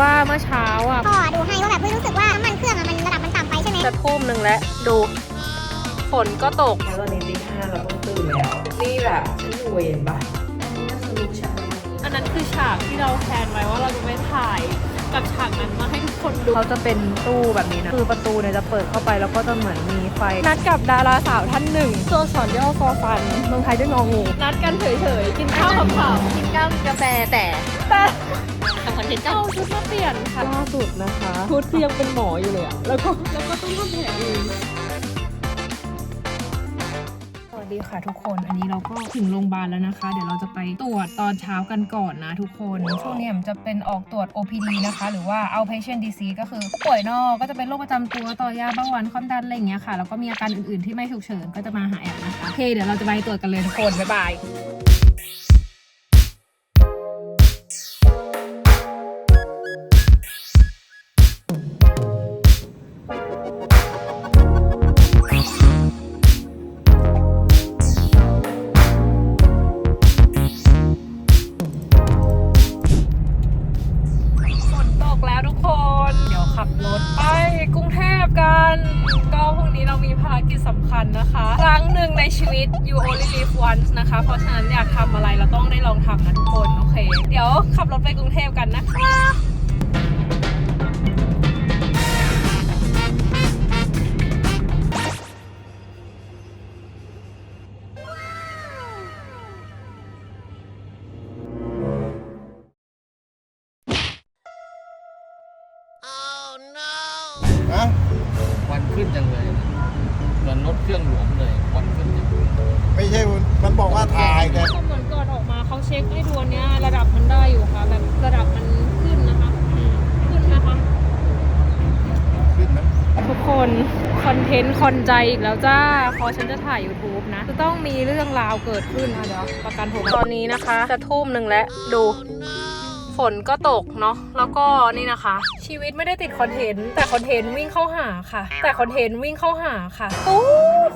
ว่าเมื่อเช้าอะก็ดูให้ว่าแบบเฮ้ยรู้สึกว่าน้ำมันเครื่องอะมันระดับมันต่ำไปใช่ไหมจะทุ่มหนึ่งแล้วดูฝนก็ตกแล้วตอนนี้ตีห้าเราต้องตื่นแล้ว นี่แบบฉันอยู่เวรปะอันนี้ก็คือลูกฉันอันนั้นคือฉากที่เราแพลนไว้ว่าเราจะไม่ถ่ายกับฉากนั้นมาให้ทุกคนดูเขาจะเป็นตู้แบบนี้นะ คือประตูเนี่ยจะเปิดเข้าไปแล้วก็จะเหมือนมีไฟ นัดกับดาราสาวท่านหนึ่งตัวสอนย่อฟอฟันเมืองไทยด้วยงองูนัดกันเฉยๆ กินข้าวขำๆกินข้าวกินกาแฟแต่แต่ ทำคอนเทนต์เจ้าชุดมาเปลี่ยนค่ะล่าสุดนะคะชุดคือยังเป็นหมออยู่เลยอะแล้วก็แล้วก็ต้องทำแผลเองสวัสดีค่ะทุกคน อันนี้เราก็ถึงโรงพยาบาลแล้วนะคะ เดี๋ยวเราจะไปตรวจตอนเช้ากันก่อนนะทุกคน ช่วงนี้มันจะเป็นออกตรวจ OPD นะคะ หรือว่า outpatient disease ก็คือผู้ป่วยนอกก็จะเป็นโรคประจำตัวต่อยาเบาหวานความดันอะไรอย่างเงี้ยค่ะ แล้วก็มีอาการอื่นๆที่ไม่ฉุกเฉินก็จะมาหาแอปนะคะ โอเค เดี๋ยวเราจะไปตรวจกันเลยทุกคน บ๊ายบาย กันก็พรุ่งนี้เรามีภารกิจสำคัญนะคะ ครั้งหนึ่งในชีวิต you only live once นะคะ เพราะฉะนั้นอยากทำอะไรเราต้องได้ลองทำนะทุกคน โอเค เดี๋ยวขับรถไปกรุงเทพกันนะคะ อนเทนต์คอนใจอีกแล้วจ้า พอฉันจะถ่าย YouTube นะ จะต้องมีเรื่องราวเกิดขึ้นอะเดี๋ยวประกันผมตอนนี้นะคะ จะทุ่มหนึ่งแล้วดู ฝนก็ตกเนาะแล้วก็นี่นะคะ ชีวิตไม่ได้ติดคอนเทนต์แต่คอนเทนต์วิ่งเข้าหาค่ะ แต่คอนเทนต์วิ่งเข้าหาค่ะโอ้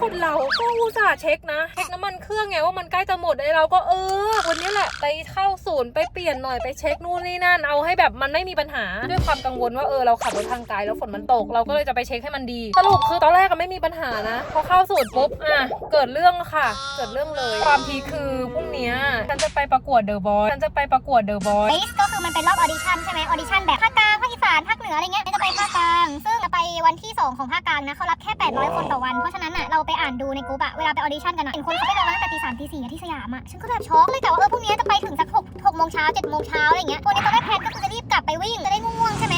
คนเราก็อุตส่าห์เช็คนะเช็คน้ำมันเครื่องไงว่ามันใกล้จะหมดไอ้เราก็เออวันนี้แหละไปเข้าศูนย์ไปเปลี่ยนหน่อยไปเช็คนู่นนี่นั่นเอาให้แบบมันไม่มีปัญหาด้วยความกังวลว่าเออเราขับรถทางไกลแล้วฝนมันตก เราก็เลยจะไปเช็คให้มันดีสรุปคือตอนแรกก็ไม่มีปัญหานะพอเข้าศูนย์ปุ๊บอะเกิดเรื่องค่ะ เกิดเรื่องเลย ความพีคคือพรุ่งนี้ฉันจะไปประกวดเดอะบอยฉันจะไปประกวดเดอะบอยส์คือมันเป็นรอบออดิชั่นใช่ไหมออดิชั่นแบบภาคกลางภาคอีสานภาคเหนืออะไรเงี้ยจะไปภาคกลาง ซึ่งจะไปวันที่ 2 ของภาคกลางนะเขารับแค่800คนต่อวัน เพราะฉะนั้นอะเราไปอ่านดูในกลุ่มอะเวลาไปออดิชั่นกันอะเห็นคนเขาไปรอตั้งแต่ตีสามตีสี่ที่สยามอะฉันก็แบบช็อกเลยแต่ว่าเออพรุ่งนี้จะไปถึงสักหกหกโมงเช้าเจ็ดโมงเช้าอะไรเงี้ยวันนี้ตอนแรกแพลนก็คือจะรีบกลับไปวิ่งจะได้ง่วงๆใช่ไหม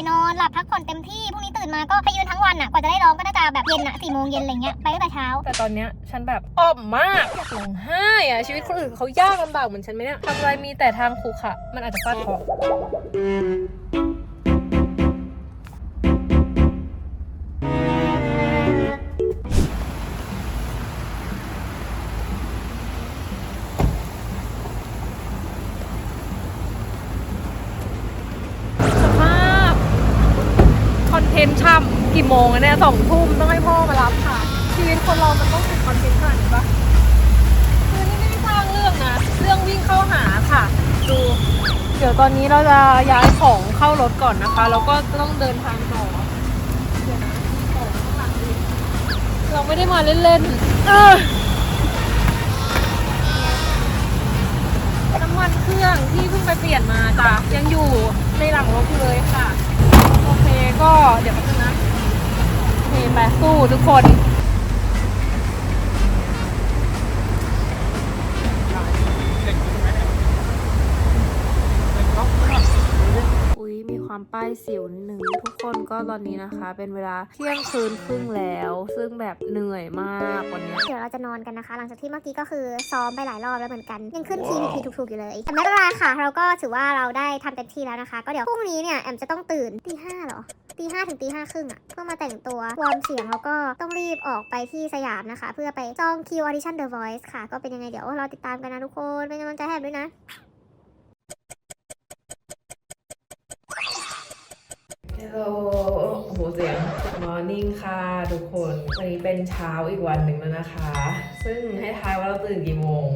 ไปนอนหลับพักผ่อนเต็มที่พรุ่งนี้ตื่นมาก็ไปยืนทั้งวันอะกว่าจะได้ร้องก็น่าจะแบบเย็นอะสี่โมงเย็นอะไรเงี้ยไปตั้งแต่เช้า แต่ตอนเนี้ยฉันแบบอ้อมมากอยากร้องไห้อะชีวิตคนอื่นเขายากลำบากเหมือนฉันไหมเนี่ยทำอะไรมีแต่ทางขรุขระมันอาจจะฟาดเคราะห์ ช่ำกี่โมงอะเนี่ยสองทุ่มต้องให้พ่อมารับค่ะ ชีวิตคนเรามันต้องติดคอนเทนต์ขนาดนี้ปะคือนี่ไม่ได้สร้างเรื่องนะ เรื่องวิ่งเข้าหาค่ะ ดู เดี๋ยวตอนนี้เราจะย้ายของเข้ารถก่อนนะคะ แล้วก็ต้องเดินทางต่อเดี๋ยวนะของข้างหลังดิเราไม่ได้มาเล่นๆเออน้ำมันเครื่องที่เพิ่งไปเปลี่ยนมาจ้ะยังอยู่ในหลังรถอยู่เลยค่ะ ก็เดี๋ยวแป๊บนึงนะโอเคไปสู้ทุกคน ป้ายสิวนิดนึงทุกคนก็ตอนนี้นะคะ เป็นเวลาเที่ยงคืนครึ่งแล้ว ซึ่งแบบเหนื่อยมากวันนี้ เดี๋ยวเราจะนอนกันนะคะ หลังจากที่เมื่อกี้ก็คือซ้อมไปหลายรอบแล้วเหมือนกัน ยังขึ้นทีพีถูกๆอยู่เลยแต่ไม่เป็นไรค่ะ เราก็ถือว่าเราได้ทำเต็มที่แล้วนะคะ ก็เดี๋ยวพรุ่งนี้เนี่ยแอมจะต้องตื่นตีห้าหรอตีห้าถึงตีห้าครึ่งอะเพื่อมาแต่งตัววอร์มเสียงแล้วก็ต้องรีบออกไปที่สยามนะคะ เพื่อไปจองคิวออดิชั่น The Voice ค่ะ ก็เป็นยังไงเดี๋ยวรอติดตามกันนะทุกคน เป็นกำลังใจให้ด้วยนะ ฮัลโหลโอ้โหเสียง Good morning ค่ะ ทุกคน วันนี้เป็นเช้าอีกวันหนึ่งแล้วนะคะ ซึ่งให้ทายว่าเราตื่นกี่โมง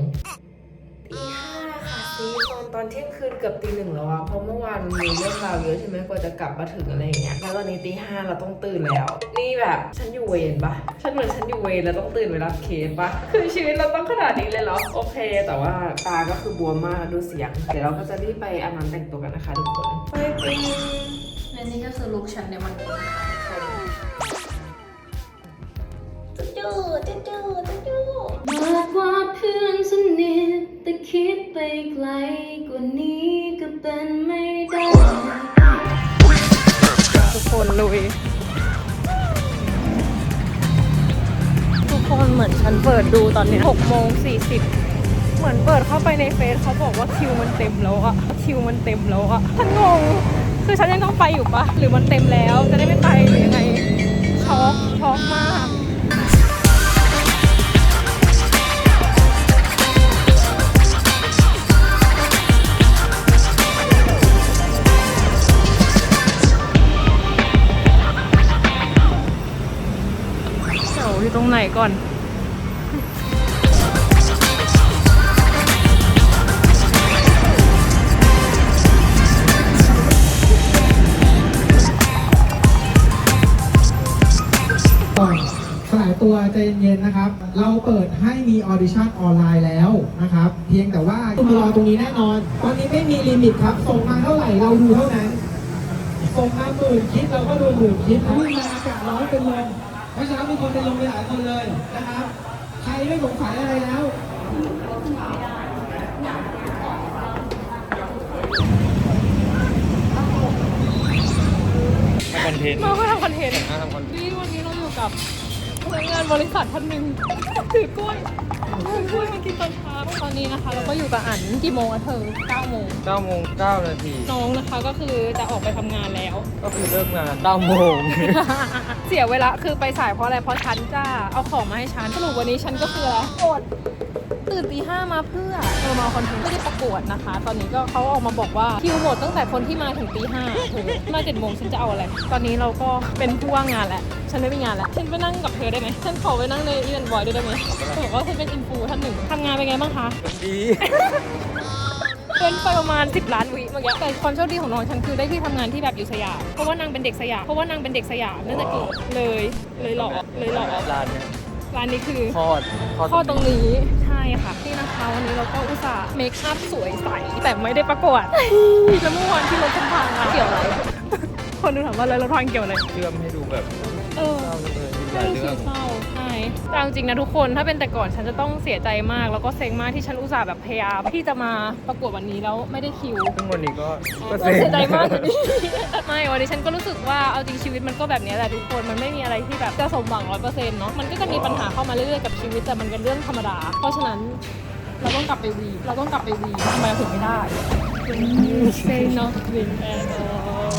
ตีห้าค่ะซีตอนตอนเที่ยงคืนเกือบตีหนึ่งแล้วอะเพราะเมื่อวานมีเรื่องราวเยอะใช่ไหมกว่าจะกลับมาถึงอะไรอย่างเงี้ย แล้วตอนนี้ตีห้าเราต้องตื่นแล้ว นี่แบบฉันอยู่เวรปะฉันเหมือนฉันอยู่เวรแล้วต้องตื่นไปรับเคสปะคือชีวิตเราต้องขนาดนี้เลยเหรอ โอเค แต่ว่าตาก็คือบวมมากดูเสียง เดี๋ยวเราก็จะรีบไปอาบน้ำแต่งตัวกันนะคะทุกคน ไปปิง และนี่ก็คือลุคฉันในวันนี้นะคะทุกคนจูจูจูจูจูมากกว่าเพื่อนสนิทแต่คิดไปไกลกว่านี้ก็เป็นไม่ได้ ทุกคนลุย ทุกคนเหมือนฉันเปิดดูตอนเนี้6โมง40 เหมือนเปิดเข้าไปในเฟซเขาบอกว่าคิวมันเต็มแล้วอะคิวมันเต็มแล้วอะฉันงง คือฉันยังต้องไปอยู่ปะหรือมันเต็มแล้วจะได้ไม่ไปหรือยังไงช็อกช็อกมากอยู่ตรงไหนก่อน ตัวใจเย็นๆนะครับ เราเปิดให้มีออดิชั่นออนไลน์แล้วนะครับ เพียงแต่ว่าคุณรอตรงนี้แน่นอน ตอนนี้ไม่มีลิมิตครับ ส่งมาเท่าไหร่เราดูเท่านั้น ส่งมาหมื่นคลิปเราก็ดูหมื่นคลิปถ้ามีอากาศร้อนเป็นลมเพราะฉะนั้นมีคนเป็นลมไปหลายคนเลยนะครับ ใครไม่สงสัยอะไรแล้วทำคอนเทนต์มาเพื่อทำคอนเทนต์นะทำคอนเทนต์ นี่วันนี้เราอยู่กับ พนักงานบริษัทท่านหนึ่งถือกล้วยถือกล้วยมากินตอนเช้าตอนนี้นะคะ เราก็อยู่กับอันกี่โมงอะเธอ9โมง9โมง9นาทีน้องนะคะก็คือจะออกไปทำงานแล้ว ก็คือเริ่มงาน9โมงเสียเวลาคือไปสายเพราะอะไรเพราะฉันจะเอาของมาให้ฉันสรุปวันนี้ฉันก็คืออะไรอด ตื่นตีห้ามาเพื่อเออมาคอนเทนต์ไม่ได้ประกวดนะคะ ตอนนี้ก็เขาออกมาบอกว่าคิวหมดตั้งแต่คนที่มาถึงตีห้าเธอมาเจ็ดโมงฉันจะเอาอะไร ตอนนี้เราก็เป็นผู้ว่างงานแล้ว ฉันไม่มีงานแล้ว ฉันไปนั่งกับเธอได้ไหมฉันขอไปนั่งในอีเวนต์บอยด้วยได้ไหมบอกว่าฉันเป็นอินฟูท่านหนึ่งทำงานเป็นไงบ้างคะดีเกินไปประมาณ 10 ล้านวิเมื่อกี้แต่ความโชคดีของน้องฉันคือได้ที่ทำงานที่แบบอยู่สยามเพราะว่านางเป็นเด็กสยามเพราะว่านางเป็นเด็กสยามนั่นแต่เกิดเลยเลยหล่อเลยหล่อร้านเนี้ยร้านนี้คือทอดข้อตรงนี้ใช่ ค่ะ นี่นะคะวันนี้เราก็อุตส่าห์เมคอัพสวยใส แต่ไม่ได้ประกวดแล้วเมื่อวานที่รถฉันพังอะเกี่ยวอะไร คนดูถามว่าเลยรถพังเกี่ยวอะไร เชื่อมให้ดูแบบเออเศร้าจังเลยมีหไม่ลายรู้เรื่สึองกเศร้าใช่ แต่เอาจริงนะทุกคนถ้าเป็นแต่ก่อนฉันจะต้องเสียใจมาก แล้วก็เซ็งมากที่ฉันอุตส่าห์แบบพยายามที่จะมาประกวดวันนี้แล้วไม่ได้คิว ซึ่งวันนี้ก็ก็ก็เสียใจมากอยู่ดีไม่วันนี้ฉันก็รู้สึกว่าเอาจริงชีวิตมันก็แบบนี้แหละทุกคนมันไม่มีอะไรที่แบบจะสมหวังร้อยเปอร์เซ็นต์เนาะมันก็จะมีปัญหาเข้ามาเรื่อยๆกับชีวิตแต่มันเป็นเรื่องธรรมดา เพราะฉะนั้นเราต้องกลับไปวีเราต้องกลับไปวีทำไมเราถึงไม่ได้ Say nothing at all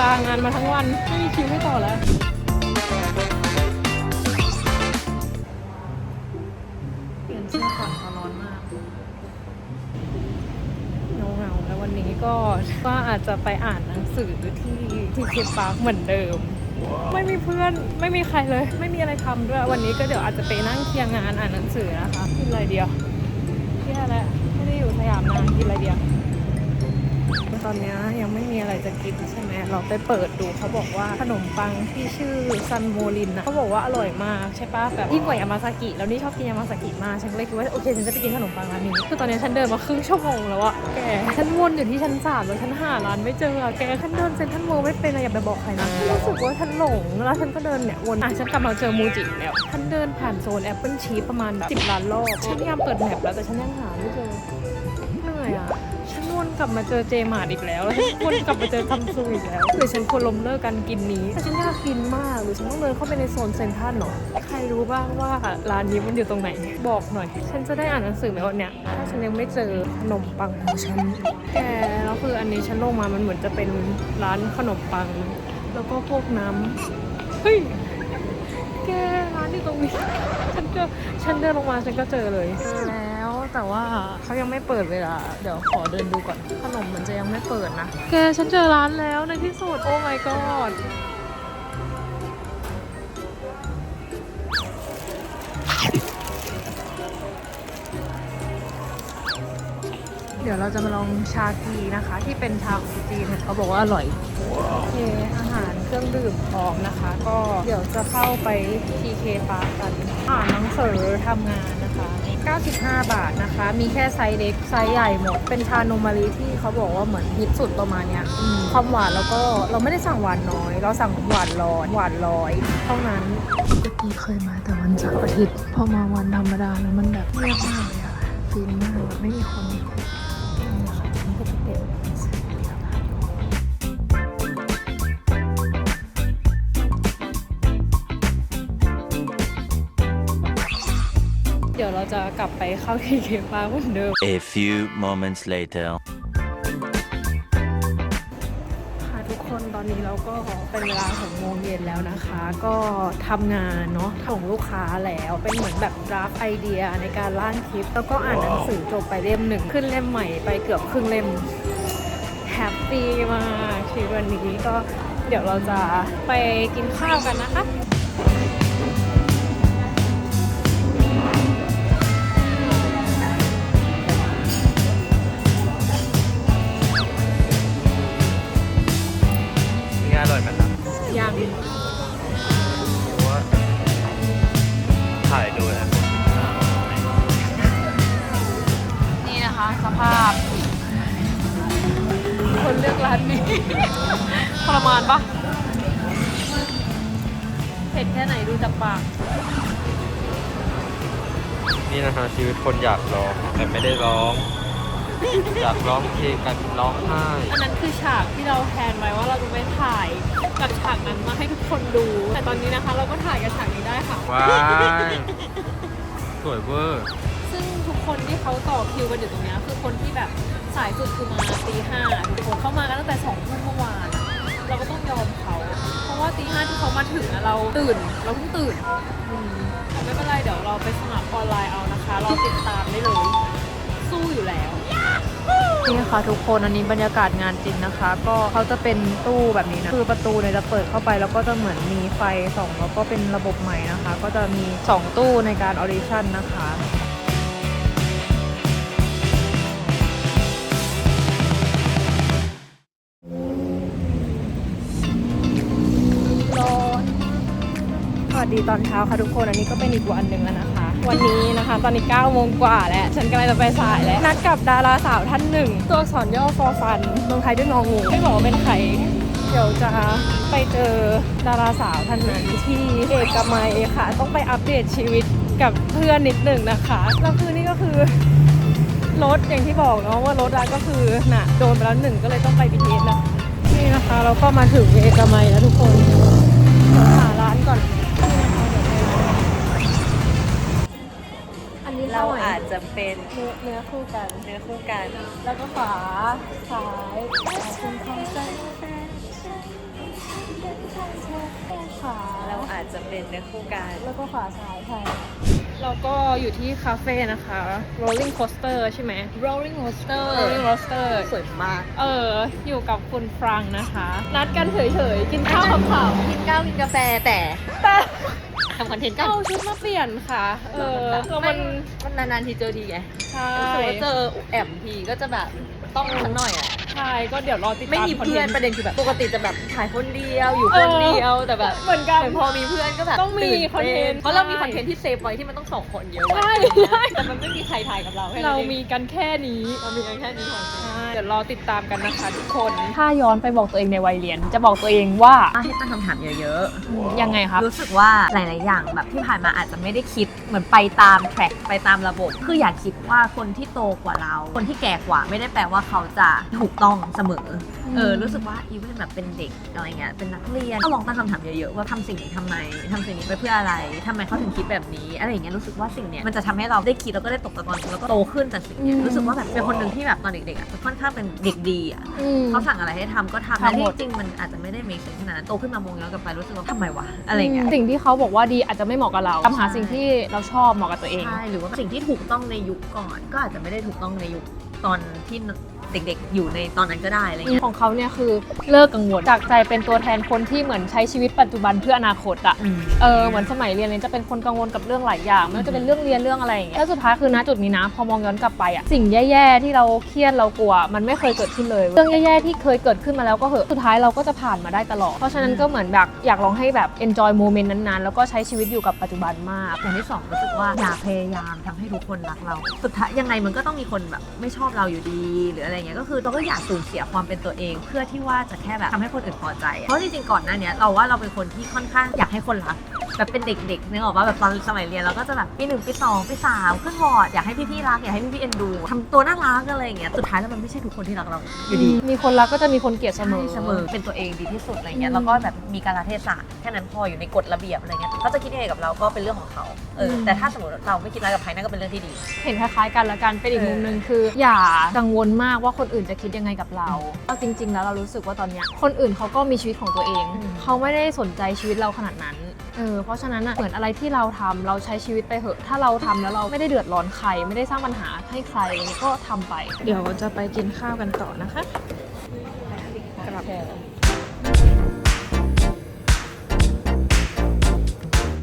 ลางานมาทั้งวันไม่มีคิวให้ต่อแล้ว จจะไปอ่านหนังสือที่ที่เคปาร์คเหมือนเดิม ไม่มีเพื่อนไม่มีใครเลย ไม่มีอะไรทำด้วย วันนี้ก็เดี๋ยวอาจจะไปนั่งเคลียร์งานอ่านหนังสือนะคะกินอะไรเดียวเที่ยแหละไม่ได้อยู่สยามนานกินอะไรเดียว ตอนนี้ยังไม่มีอะไรจะกินใช่ไหมเราไปเปิดดูเขาบอกว่าขนมปังที่ชื่อซันโมลินนะเขาบอกว่าอร่อยมากใช่ปะแบบยิ่งกว่ายามาซากิแล้วนี่ชอบกินยามาซากิมากฉันก็เลยคิดว่าโอเคฉันจะไปกินขนมปังร้านนี้คือตอนนี้ฉันเดินมาครึ่งชั่วโมงแล้วอะแกฉันวนอยู่ที่ชั้นสามแล้วฉันหาร้านไม่เจออะแกฉันเดินเซ็นทรัลเวิลด์ไม่เป็นอะอย่าไปบอกใครนะรู้สึกว่าฉันหลงแล้วฉันก็เดินเนี่ยวนอะฉันกลับมาเจอมูจิแล้วฉันเดินผ่านโซนแอปเปิลชีสประมาณแบบสิบล้านรอบฉันพยายามเปิดแมปแล้วแต่ฉันยังหาไม่เจอเหนื่อยอะ กลับมาเจอเจมาร์ดอีกแล้วแล้วฉันวนกลับมาเจอคัมซูอีกแล้วหรือฉันควรล้มเลิกการกินนี้แต่ฉันอยากกินมากหรือฉันต้องเดินเข้าไปในโซนเซ็นทรัลหรอใครรู้บ้างว่าร้านนี้มันอยู่ตรงไหน บอกหน่อย ฉันจะได้อ่านหนังสือไหมวันเนี้ยถ้าฉันยังไม่เจอขนมปังของฉันแกแล้วคืออันนี้ฉันลงมามันเหมือนจะเป็นร้านขนมปัง แล้วก็พวกน้ำเฮ้ยแกร้านอยู่ตรงนี้ฉันเจอฉันเดินลงมาฉันก็เจอเลยเจอ แล้วแต่ว่าเขายังไม่เปิดเวลา เดี๋ยวขอเดินดูก่อน ขนมมันจะยังไม่เปิดนะ แกฉันเจอร้านแล้วในที่สุด โอ้ my god ดี๋ยวเราจะมาลองชากีนะคะ ที่เป็นชาของจีนเขาบอกว่าอร่อยโอเคอาหารเครื่องดื่มพร้อมนะคะ ก็เดี๋ยวจะเข้าไป TK Park กันอ่านหนังสือทำงาน นะคะ95 บาทนะคะ มีแค่ไซส์เล็กไซส์ใหญ่หมด เป็นชานมมะลิที่เขาบอกว่าเหมือนฮิตสุดประมาณเนี้ยอืมความหวานแล้วก็เราไม่ได้สั่งหวานน้อย เราสั่งหวานร้อยหวานร้อยเท่านั้น ปกติเคยมาแต่วันเสาร์อาทิตย์พอมาวันธรรมดาแล้วมันแบบเงียบมากเลยอะฟินมากแบบไม่มีคน กลับไปเข้าที่เคปาเหมือนเดิม A few moments later. ค่ะทุกคนตอนนี้เราก็เป็นเวลาหกโมงเย็นแล้วนะคะ ก็ทำงานเนาะส่งลูกค้าแล้วเป็นเหมือนแบบรับไอเดียในการร่างคลิป แล้วก็อ่านหนังสือจบไปเล่มหนึ่งขึ้นเล่มใหม่ไปเกือบครึ่งเล่มแฮปปี้มากชีวิตวันนี้ก็เดี๋ยวเราจะไปกินข้าวกันนะคะ คนอยากร้องแต่ไม่ได้ร้อง อยากร้องเพลงกันร้องไห้อันนั้นคือฉากที่เราแพลนไว้ว่าเราจะไปถ่ายกับฉากนั้นมาให้ทุกคนดู แต่ตอนนี้นะคะ เราก็ถ่ายกับฉากนี้ได้ค่ะ ว้ายสวยเวอร์ ซึ่งทุกคนที่เขาต่อคิวกันอยู่ตรงเนี้ยคือคนที่แบบสายสุดคือมาตีห้าทุกคนเข้ามากันตั้งแต่สองทุ่มเมื่อวานอะเราก็ต้องยอมเขาเพราะ ว่าตีห้าที่เขามาถึงอะเราตื่น เราเพิ่งตื่นอืมแต่ไม่เป็นไรเดี๋ยวเราไปสมัครออนไลน์เอานะคะ เราติดตามได้เลย สู้อยู่แล้ว นี่ค่ะทุกคนอันนี้บรรยากาศงานจริงนะคะ ก็เขาจะเป็นตู้แบบนี้นะคือประตูเนี่ยจะเปิดเข้าไปแล้วก็จะเหมือนมีไฟส่องแล้วก็เป็นระบบใหม่นะคะ ก็จะมี 2 ตู้ในการออดิชั่นนะคะ วัสดีตอนเช้าค่ะทุกคน อันนี้ก็เป็นอีกวันหนึ่งแล้วนะคะ วันนี้นะคะตอนนี้9โมงกว่าแล้ว ฉันกำลังจะไปสายแล้ว นัดกับดาราสาวท่านหนึ่ง ตัวอักษรย่อฟอฟันเมืองไทยด้วยงองูไม่บอกว่าเป็นใครเดี๋ยวจะไปเจอดาราสาวท่านนั้นที่เอกมัยค่ะ ต้องไปอัปเดตชีวิตกับเพื่อนนิดหนึ่งนะคะแล้วคือนี่ก็คือรถอย่างที่บอกเนาะว่ารถอะก็คือน่ะโดนไปแล้วหนึ่งก็เลยต้องไปบีเทสนะนี่นะคะ เราก็มาถึงเอกมัยแล้วทุกคนหาร้านก่อน อาจจะเป็นเนื้อเนื้อคู่กัน เนื้อคู่กัน แล้วก็ขวาซ้ายคุณคอมเซนขวาเราอาจจะเป็นเนื้อคู่กัน แล้วก็ขวาซ้ายค่ะเราก็อยู่ที่คาเฟ่นะคะ Rolling Coaster ใช่ไหม Rolling Coaster Rolling Coaster สวยมาก เออ อยู่กับคุณฟรังนะคะ นัดกันเฉยๆ กินข้าวขำกินข้าวกินกาแฟแต่ๆแต่ ทำคอนเทนต์กันเอาชุดมาเปลี่ยนค่ะ เออแล้วมันมันนานๆทีเจอทีไงใช่ รู้สึกว่าเจอแอมทีก็จะแบบต้องทั้งหน่อยอะ ใช่ก็เดี๋ยวรอติดตามไม่มีเพื่อนคประเด็นคือแบบปกติจะแบบถ่ายคนเดียวอยู่คนเดียวแต่แบบเหมือนกันพอมีเพื่อนก็แบบต้องมีตื่คอนเทนต์ เพราะเรามีใช่คอนเทนต์ที่เซฟไว้ที่มันต้องสองคนเยอะใช่ใช่แต่มันไม่มีใครถ่ายกับเราแค่นั้นเราองมีกันแค่นี้เรามีกันแค่นี้ของจริงเดี๋ยวรอติดตามกันนะคะทุกคน ถ้าย้อนไปบอกตัวเองในวัยเรียน จะบอกตัวเองว่าให้ตั้งคำถามเยอะยังไงครับ ๆ รู้สึกว่าหลาย ๆ อย่างแบบที่ผ่านมาอาจจะไม่ได้คิดเหมือนไปตามแทร็กไปตามระบบ คืออยากคิดว่าคนที่โตกว่าเรา คนที่แก่กว่าไม่ได้แปลว่าเขาจะถูกต้องเสมอ เออ รู้สึกว่าอีเวนแบบเป็นเด็กอะไรเงี้ย เป็นนักเรียนก็ลองตั้งคำถามเยอะๆ ว่าทำสิ่งนี้ทำไมทำสิ่งนี้ไปเพื่ออะไรทำไมเขาถึงคิดแบบนี้ อะไรอย่างเงี้ย รู้สึกว่าสิ่งเนี้ยมันจะทำให้เราได้คิดแล้วก็ได้ตกตะกอนแล้วก็โตขึ้นจากสิ่งเนี้ยอืมรู้สึกว่าแบบเป็นคนหนึ่งที่แบบตอนเด็กๆอะจะค่อนข้างเป็นเด็กดีอะอืม เขาสั่งอะไรให้ทำก็ทำทำแต่หมที่ด จริงมันอาจจะไม่ได้ make sense ขนาดนั้น โตขึ้นมามองย้อนกลับไปรู้สึกว่าทำไมวะ อะไรเงี้ย สิ่งที่เขาบอกว่าดีอาจจะไม่เหมาะกับเราตามหาสิ่งที่เราชอบเหมาะกับตัวเอง ใช่หรือว่าสิ่งที่ถูกต้องในยุคก่อนก็อาจจะไม่ได้ถูกต้องในยุคตอนที่ เด็กๆ อยู่ในตอนนั้นก็ได้อะไรเงี้ย ของเขาเนี่ยคือเลิกกังวลจากใจเป็นตัวแทนคนที่เหมือนใช้ชีวิตปัจจุบันเพื่ออนาคตอะอืม เออเหมือนสมัยเรียนเนี่ยจะเป็นคนกังวลกับเรื่องหลายอย่างไม่ว่าจะเป็นเรื่องเรียนเรื่องอะไรอย่างเงี้ยแล้วสุดท้ายคือณจุดนี้นะ พอมองย้อนกลับไปอะสิ่งแย่ๆที่เราเครียดเรากลัว มันไม่เคยเกิดขึ้นเลย เรื่องแย่ๆที่เคยเกิดขึ้นมาแล้วก็เหอะสุดท้ายเราก็จะผ่านมาได้ตลอดเพราะฉะนั้นก็เหมือนแบบอยากลองให้แบบ enjoy moment นั้นๆ แล้วก็ใช้ชีวิตอยู่กับปัจจุบันมาก อย่างที่สองรู้สึกว่าอย่าพยายามทำให้ทุกคนรักเรา สุดท้ายยังไงมันก็ต้องมีคนแบบไม่ชอบเราอยู่ดีหรืออะไรเงี้ยก็คือเราก็อยากสูญเสียความเป็นตัวเอง เพื่อที่ว่าจะแค่แบบทำให้คนอื่นพอใจอะเพราะจริงๆก่อนหน้าเนี้ยเราว่าเราเป็นคนที่ค่อนข้างอยากให้คนรัก แบบเป็นเด็กๆนึกออกว่าแบบตอนสมัยเรียนเราก็จะแบบปีหนึ่งปีสองปีสามขึ้นวอร์ดอยากให้พี่ๆรักอยากให้พี่ๆเอ็นดูทำตัวน่ารักอะไรอย่างเงี้ยสุดท้ายแล้วมันไม่ใช่ทุกคนที่รักเราอยู่ดีมีคนรักก็จะมีคนเกลียดเสมอเสมอเป็นตัวเองดีที่สุดอะไรเงี้อืยมแล้วก็แบบมีการเทศะแค่นั้นพออยู่ในกฎระเบียบอะไรเงี้ยเขาจะคิดยังไงกับเราก็เป็นเรื่องของเขาเอออม แต่ถ้าสมมติเราไม่คิดอะไรกับใครนั่นก็เป็นเรื่องที่ดี เห็นคล้ายๆกันละกันเป็นอีกเออมุมหนึ่งคือ อย่ากังวลมากว่าคนอื่นจะคิดยังไงกับเราเอาจริง ๆ แล้วเรารู้สึกว่าตอนเนี้ยคนอื่นเขาก็มีชีวิตของตัวเองเขาไม่ได้สนใจชีวิตเราขนาดนั้น เออเพราะฉะนั้นอะเหมือนอะไรที่เราทำเราใช้ชีวิตไปเหอะ ถ้าเราทำแล้วเราไม่ได้เดือดร้อนใคร ไม่ได้สร้างปัญหาให้ใครก็ทำไป เดี๋ยวจะไปกินข้าวกันต่อนะคะกลับ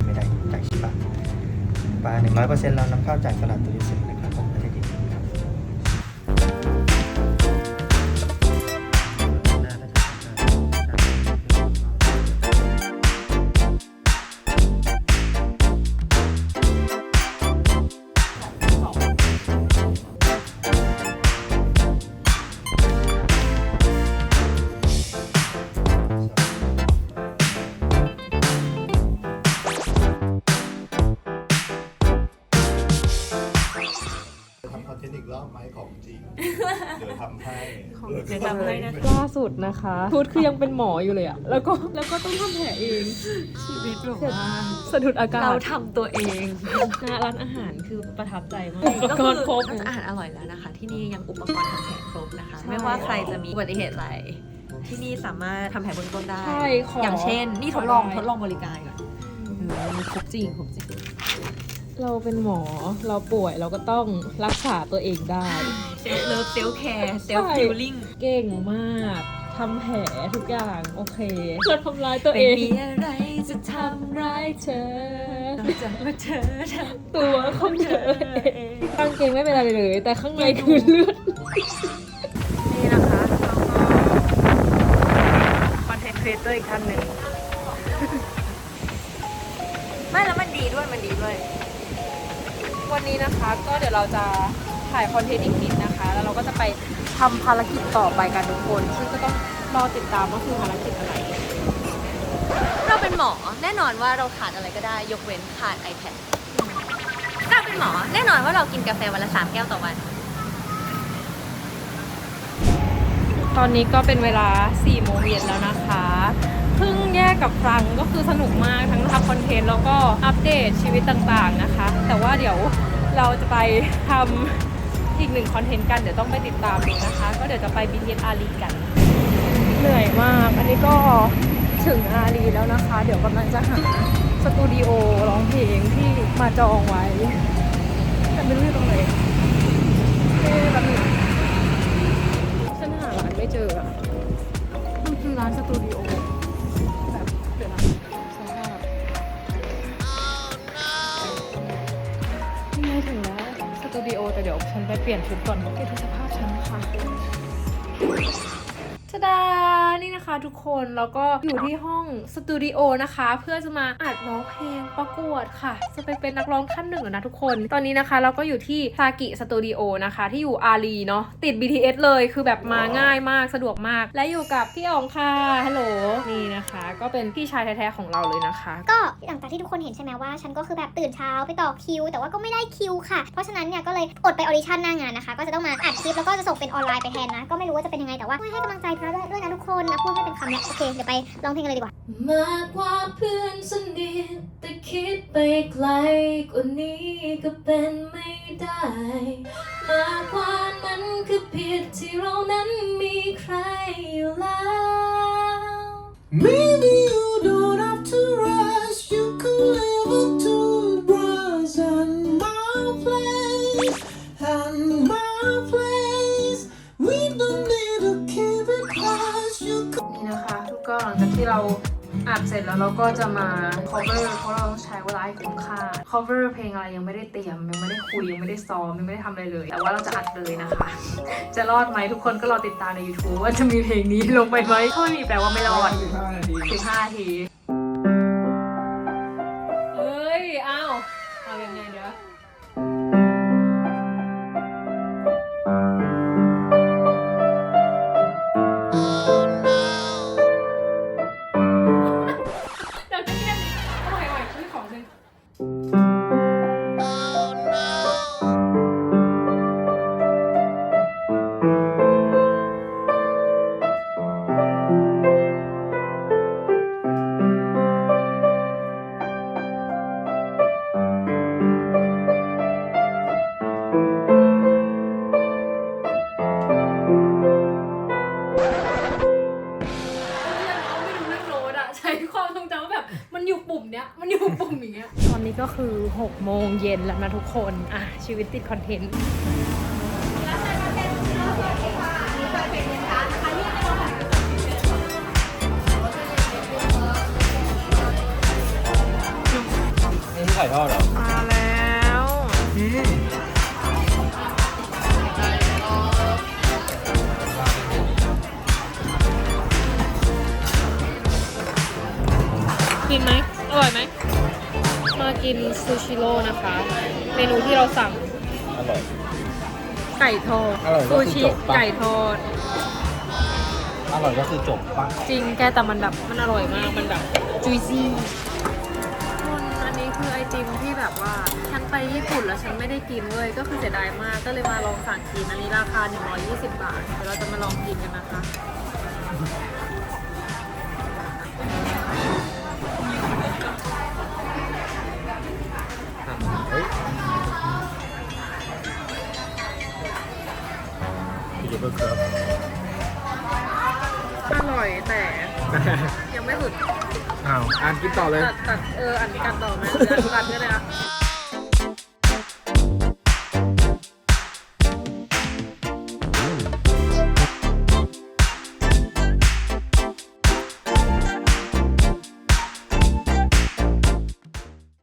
ไม่ได้จากชิบะปลาหนึ่งร้อยเปอร์เซ็นต์เรานำเข้าจากตลาดตุลิสึนะครับ ทำให้นะล่าสุดนะคะพูดคือยังเป็นหมออยู่เลยอะแล้วก็แล้วก็ต้องทำแผลเองชีวิตแบบว่าสะดุดอากาศเราทำตัวเองนะร้านอาหารคือประทับใจมากก็คือนอกจากอาหารอร่อยแล้วนะคะ ที่นี่ยังอุปกรณ์ทำแผลครบนะคะใช่ไม่ว่าใครจะมีอุบัติเหตุอะไร ที่นี่สามารถทำแผลเบื้องต้นได้ใช่ขออย่างเช่น นี่ขทอดลองได้ทดลองบริการก่อนเออครบจริงครบจริง เราเป็นหมอเราป่วยเราก็ต้องรักษาตัวเองได้เซลเลิฟเซลแคร์เซลใช่ฟิลลิ่งเก่งมากทำแผลทุกอย่างโอเคเราทำร้ายตัวไม่เองมีอะไรจะทำทำร้ายเธอนอกจากว่าเธอทำตัวของเธอเองกางเกงไม่เป็นอะไรเลย แต่ข้างในคือเลือดนี่นะคะคอนเทนต์ครีเอเตอร์อีกท่านหนึ่งไม่แล้วมันดีด้วยมันดีด้วย วันนี้นะคะ ก็เดี๋ยวเราจะถ่ายคอนเทนต์อีกนิดนะคะ แล้วเราก็จะไปทำภารกิจต่อไปกันทุกคน ซึ่งก็ต้องรอติดตามว่าคือภารกิจอะไร เราเป็นหมอแน่นอนว่าเราขาดอะไรก็ได้ ยกเว้นขาด iPad เราเป็นหมอแน่นอนว่าเรากินกาแฟวันละสามแก้วต่อวัน ตอนนี้ก็เป็นเวลา4โมงเย็นแล้วนะคะ เพิ่งแยกกับฟรังก็คือสนุกมากทั้งทำคอนเทนต์แล้วก็อัปเดตชีวิตต่างๆนะคะ แต่ว่าเดี๋ยวเราจะไปทำอีกหนึ่งคอนเทนต์กันเดี๋ยวต้องไปติดตามดูนะคะ ก็เดี๋ยวจะไป BTS อารีกัน เหนื่อยมาก อันนี้ก็ถึงอารีแล้วนะคะ เดี๋ยวกำลังจะหาสตูดิโอร้องเพลงที่มาจองไว้ แต่ไม่รู้อยู่ตรงไหนเอ๊ะแบบนึงฉันหาร้านไม่เจออะมันคือร้านสตูดิโอ แต่เดี๋ยวฉันไปเปลี่ยนชุดก่อนเพราะเกดูสภาพฉันค่ะชดา นะคะทุกคนแล้วก็อยู่ที่ห้องสตูดิโอนะคะ เพื่อจะมาอัดร้องเพลงประกวดค่ะ จะไปเป็นนักร้องท่านหนึ่งแล้วนะทุกคน ตอนนี้นะคะ เราก็อยู่ที่ซากิสตูดิโอนะคะ ที่อยู่อารีเนาะติด BTS เลยคือแบบมาง่ายมากสะดวกมาก และอยู่กับพี่อ๋องค่ะฮัลโหลนี่นะคะ ก็เป็นพี่ชายแท้ๆของเราเลยนะคะ ก็หลังจากที่ทุกคนเห็นใช่ไหมว่า ฉันก็คือแบบตื่นเช้าไปต่อคิว แต่ว่าก็ไม่ได้คิวค่ะ เพราะฉะนั้นเนี่ยก็เลยอดไปออดิชั่นหน้างานนะคะ ก็จะต้องมาอัดคลิปแล้วก็จะส่งเป็นออนไลน์ไปแทนนะ ก็ไม่รู้ว่าจะเป็นยังไงแต่ว่าให้กำลังใจพระด้วยนะทุกคนพูดไม่เป็นคำแล้วโอเค เดี๋ยวไปร้องเพลงกันเลยดีกว่า มากกว่าเพื่อนสนิทแต่คิดไปไกลกว่านี้ก็เป็นไม่ได้ มากกว่านั้นคือผิดที่เรานั้นมีใครอยู่แล้ว Maybe ดเสร็จแล้วเราก็จะมา cover เพราะเราต้องใช้เวลาให้คุ้มค่า cover เพลงอะไรยังไม่ได้เตรียมยังไม่ได้คุยยังไม่ได้ซ้อมยังไม่ได้ทำอะไรเลย แต่ว่าเราจะอัดเลยนะคะ จะรอดไหมทุกคนก็รอติดตามใน YouTube ว่าจะมีเพลงนี้ลงไปไหมถ้าไม่มีแปลว่าไม่รอด15นาที15นาที คนอะชีวิตติดคอนเทนต์นี่ที่ไข่ทอดเหรอ มาแล้วกินไหมอร่อยไหม มากินซูชิโร่นะคะ เมนูที่เราสั่ง อร่อย ไก่ทอดอร่อยก็ซูคือชิจบปะ ไก่ทอด อร่อยก็คือจบปะจริงแกแต่มันแบบมันอร่อยมาก มันแบบจุยซี่คนอันนี้คือไอติมที่แบบว่า ฉันไปญี่ปุ่นแล้วฉันไม่ได้กินเลยก็คือเสียดายมาก ก็เลยมาลองสั่งกิน อันนี้ราคา 120 บาท เดี๋ยวเราจะมาลองกินกันนะคะ ดีเบอร์ครับ อร่อยแต่ยังไม่สุดอ้าวอ่านกินต่อเลย ตัดตัดเอออันนี้กันต่อไหมหรืออันตัดก็ได้อะ